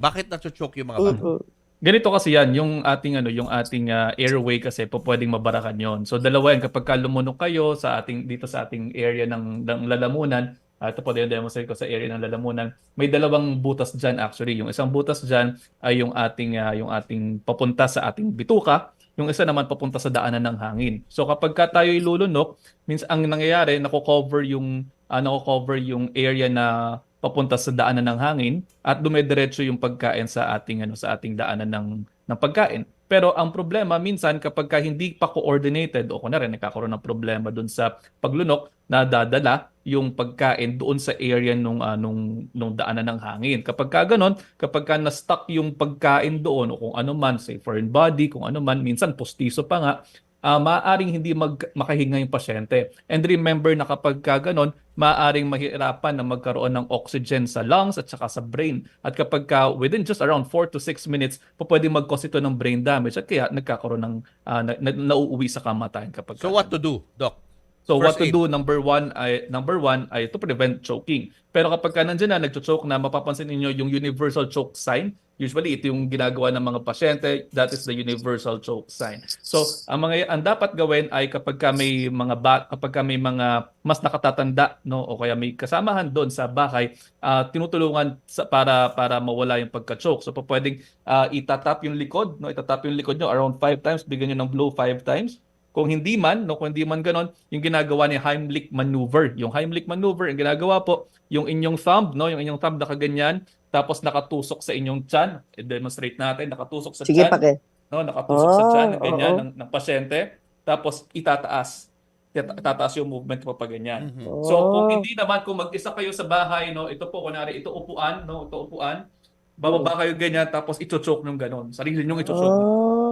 Bakit nachochoke yung mga bata? Mm-mm. Ganito kasi yan, yung ating ano, yung ating ah, airway kasi po pwedeng mabarakan 'yon. So dalawa yan kapag ka lumunok kayo sa ating dito sa ating area ng, ng lalamunan, ah, ito po din demonstrate ko sa area ng lalamunan. May dalawang butas diyan actually. Yung isang butas diyan ay yung ating ah, yung ating papunta sa ating bituka, yung isa naman papunta sa daanan ng hangin. So kapag ka tayo ilulunok, means ang nangyayari, nako-cover yung ah, nako-cover yung area na papunta sa daanan ng hangin at dumediretso yung pagkain sa ating ano sa ating daanan ng ng pagkain. Pero ang problema minsan kapag ka hindi pa coordinated o kunwari nagkakaroon ng problema doon sa paglunok na dadala yung pagkain doon sa area nung ah, nung nung daanan ng hangin. Kapag ka ganon, kapag ka na-stuck yung pagkain doon o kung ano man, say foreign body, kung ano man, minsan postiso pa nga, ah maaaring hindi mag, makahinga yung pasyente. And remember na kapag ka ganon, maaaring mahirapan na magkaroon ng oxygen sa lungs at saka sa brain. At kapag ka within just around 4 to 6 minutes, pwede mag-cause ito ng brain damage at kaya nagkakaroon ng ah, na, na, nauuwi sa kamatayan kapag So ka- what to do, Doc? So First what to aid. do number one ay number one ay to prevent choking. Pero kapag ka nandiyan na nagcho-choke na mapapansin niyo yung universal choke sign. Usually ito yung ginagawa ng mga pasyente, that is the universal choke sign. So ang mga ang dapat gawin ay kapag ka may mga ba, kapag ka may mga mas nakatatanda no o kaya may kasamahan doon sa bahay, ah, tinutulungan sa, para para mawala yung pagka-choke. So pwedeng ah, itatap yung likod, no itatap yung likod nyo around 5 times, bigyan nyo ng blow 5 times. Kung hindi man, no, kung hindi man ganon, yung ginagawa ni Heimlich maneuver. Yung Heimlich maneuver, yung ginagawa po, yung inyong thumb, no, yung inyong thumb nakaganyan, tapos nakatusok sa inyong chan. I-demonstrate natin, nakatusok sa Sige, chan, pake. no, nakatusok sa Ah, chan, ganyan, oo. ng, ng pasyente, tapos itataas. Itata- Itataas yung movement mo pa ganyan. Mhm. So kung Oh. hindi naman kung mag-isa kayo sa bahay no, ito po kunwari ito upuan no, ito upuan. Bababa kayo ganyan tapos i-choke ng ganon. Sarili niyo i-choke. Oh.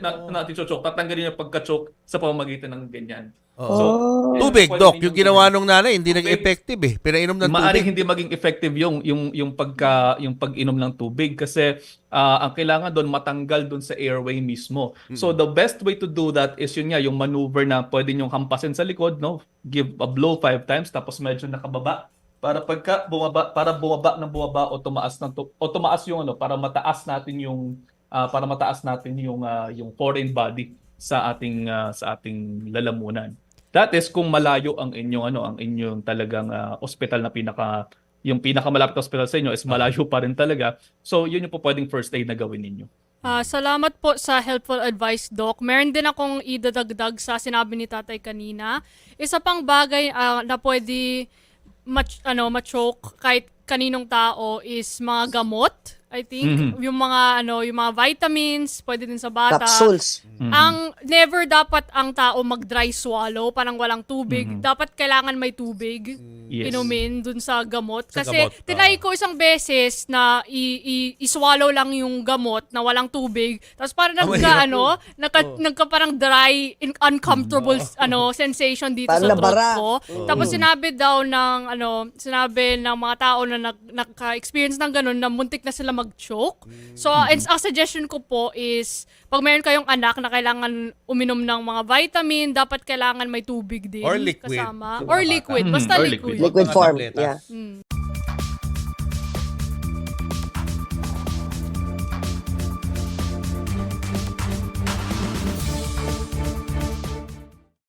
Na, na, choke Tatanggalin yung pagka-choke sa pamamagitan ng ganyan. Oo. So, Oh. yan, Tubig, Doc. Yung ginawa nung nanay, hindi Tubig. nag-effective eh. Pinainom ng Maaring tubig. hindi maging effective yung yung yung pagka yung pag-inom ng tubig kasi ah, ang kailangan doon matanggal doon sa airway mismo. So the best way to do that is yun nga yung maneuver na pwede niyo hampasin sa likod, no? Give a blow five times tapos medyo nakababa para pagka bumaba para bumaba ng bumaba o tumaas ng o tumaas yung ano para mataas natin yung ah, para mataas natin yung ah, yung foreign body sa ating ah, sa ating lalamunan. That is kung malayo ang inyong ano, ang inyong talagang ah, ospital na pinaka yung pinakamalapit na ospital sa inyo is malayo pa rin talaga. So, yun yung po pwedeng first aid na gawin ninyo. Ah, salamat po sa helpful advice, Doc. Meron din akong idadagdag sa sinabi ni Tatay kanina. Isa pang bagay ah, na pwede mat, ano, ma-choke kahit kaninong tao is mga gamot. I think Mhm. yung mga ano, yung mga vitamins, pwede din sa bata. Capsules. Ang never dapat ang tao mag-dry swallow, parang walang tubig. Dapat kailangan may tubig Yes. inumin dun sa gamot. Sa Kasi gamot, tinry ko isang beses na i- i- i-swallow lang yung gamot na walang tubig. Tapos parang Ah, nagka, ano, nagka, nagka parang dry, in- uncomfortable ano sensation dito Parang sa throat ko. Tapos sinabi daw ng, ano, sinabi ng mga tao na nag, naka-experience ng ganun na muntik na sila mag-choke. So, and ang suggestion ko po is, pag meron kayong anak na kailangan uminom ng mga vitamin, dapat kailangan may tubig din Or liquid. kasama. Or liquid. Mhm, Basta or liquid. liquid. Liquid form. Yeah. Mm.